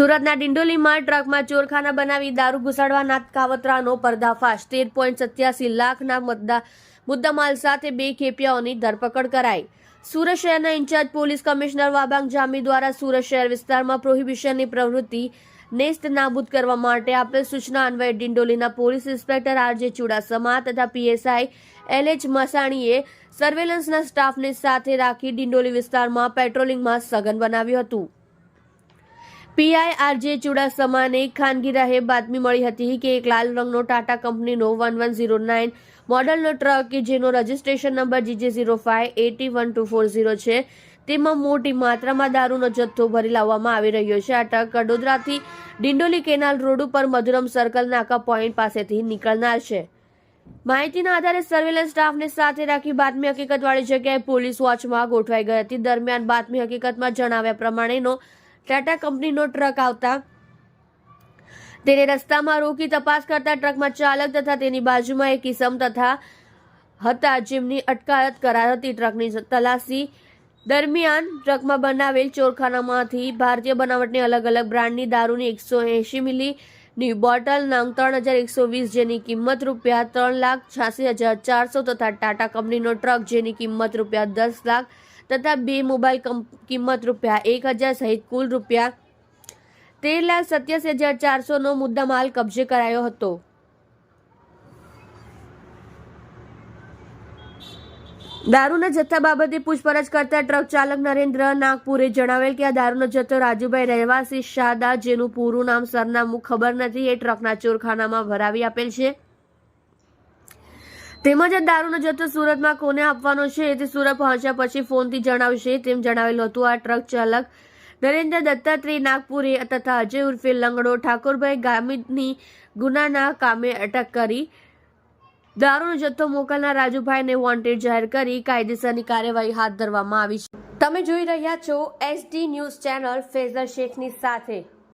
સુરતના ડિંડોલીમાં ટ્રકમાં ચોરખાના બનાવી દારૂ ઘુસાડવાના કાવતરાનો પર્દાફાશ. તેર પોઈન્ટ સત્યાસી લાખના મુદ્દા મુદ્દામાલ સાથે બે ખેપિયાઓની ધરપકડ કરાઈ. સુરત શહેરના ઇન્ચાર્જ પોલીસ કમિશનર વાબાંગ જામી દ્વારા સુરત શહેર વિસ્તારમાં પ્રોહિબિશનની પ્રવૃત્તિ નેસ્ત નાબૂદ કરવા માટે આપેલ સૂચના અન્વયે ડિંડોલીના પોલીસ ઇન્સ્પેક્ટર આરજે ચુડાસમા તથા પીએસઆઈ એલ એચ મસાણીએ સર્વેલન્સના સ્ટાફને સાથે રાખી ડિંડોલી વિસ્તારમાં પેટ્રોલિંગમાં સઘન બનાવ્યું હતું. પીઆઈ આરજે ચુડાસમાને ખાનગી રાહે બાતમી મળી હતી કે એક લાલ રંગનો ટાટા કંપનીનો વન વન ઝીરો નાઇન મોડલનો ટ્રક કે જેનો registration number GJ zero five AT one two four zero છે, તેમાં મોટી માત્રામાં દારૂનો જથ્થો ભરી લાવવામાં આવી રહ્યો છે. આ ટ્રક કડોદરાથી ડિંડોલી કેનાલ રોડ ઉપર મધુરમ સર્કલ નાકા પોઈન્ટ પાસેથી નીકળનાર છે. માહિતીના આધારે સર્વેલન્સ સ્ટાફને સાથે રાખી બાતમી હકીકતવાળી જગ્યાએ પોલીસ વોચમાં ગોઠવાઈ ગઈ હતી. દરમિયાન બાતમી હકીકતમાં જણાવ્યા પ્રમાણેનો ટાટા કંપનીનો ટ્રક આવતા. તેને રસ્તામાં રોકી તપાસ કરતા ટ્રકમાં ચાલક તથા તેની બાજુમાં એક કિસમ તથા હતા જેમની અટકાયત કરાઈ હતી. ટ્રકની તલાશી દરમિયાન ટ્રકમાં બનાવેલ ચોરખાનામાંથી ભારતીય બનાવટની અલગ અલગ બ્રાન્ડની દારૂની એકસો એંશી મિલીની બોટલ નંગ ત્રણ હજાર એકસો વીસ જેની કિંમત રૂપિયા ત્રણ લાખ છ્યાસી હજાર ચારસો તથા ટાટા કંપનીનો ટ્રક જેની કિંમત રૂપિયા દસ લાખ તથા બે મોબાઈલ કિંમત રૂપિયા, એક હજાર સહિત કુલ રૂપિયા તેર લાખ સત્યાસી હજાર ચારસોનો મુદ્દામાલ કબજે કરાયો હતો. દારૂના જથ્થા બાબતે પૂછપરછ કરતા ટ્રક ચાલક નરેન્દ્ર નાગપુરે જણાવેલ કે આ દારૂનો જથ્થો રાજુભાઈ રહેવાસી શાદા, જેનું પૂરું નામ સરનામું ખબર નથી, એ ટ્રકના ચોરખાનામાં ભરાવી આપેલ છે. તેમજ આ દારૂનો જથ્થો સુરતમાં કોને આપવાનો છે તે સુરત પહોંચ્યા પછી ફોનથી જણાવશે. તેમ જણાવેલું હતું, આ ટ્રક ચાલક નરેન્દ્ર દત્તાત્રેય નાગપુરે તથા અજય ઉર્ફે લંગડો ઠાકોરભાઈ ગામિતની ગુનાના કામે અટક કરી દારૂનો જથ્થો મોકલનાર રાજુભાઈને વોન્ટેડ જાહેર કરી કાયદેસરની કાર્યવાહી હાથ ધરવામાં આવી છે. તમે જોઈ રહ્યા છો એસડી ન્યૂઝ ચેનલ ફેઝર શેખની સાથે.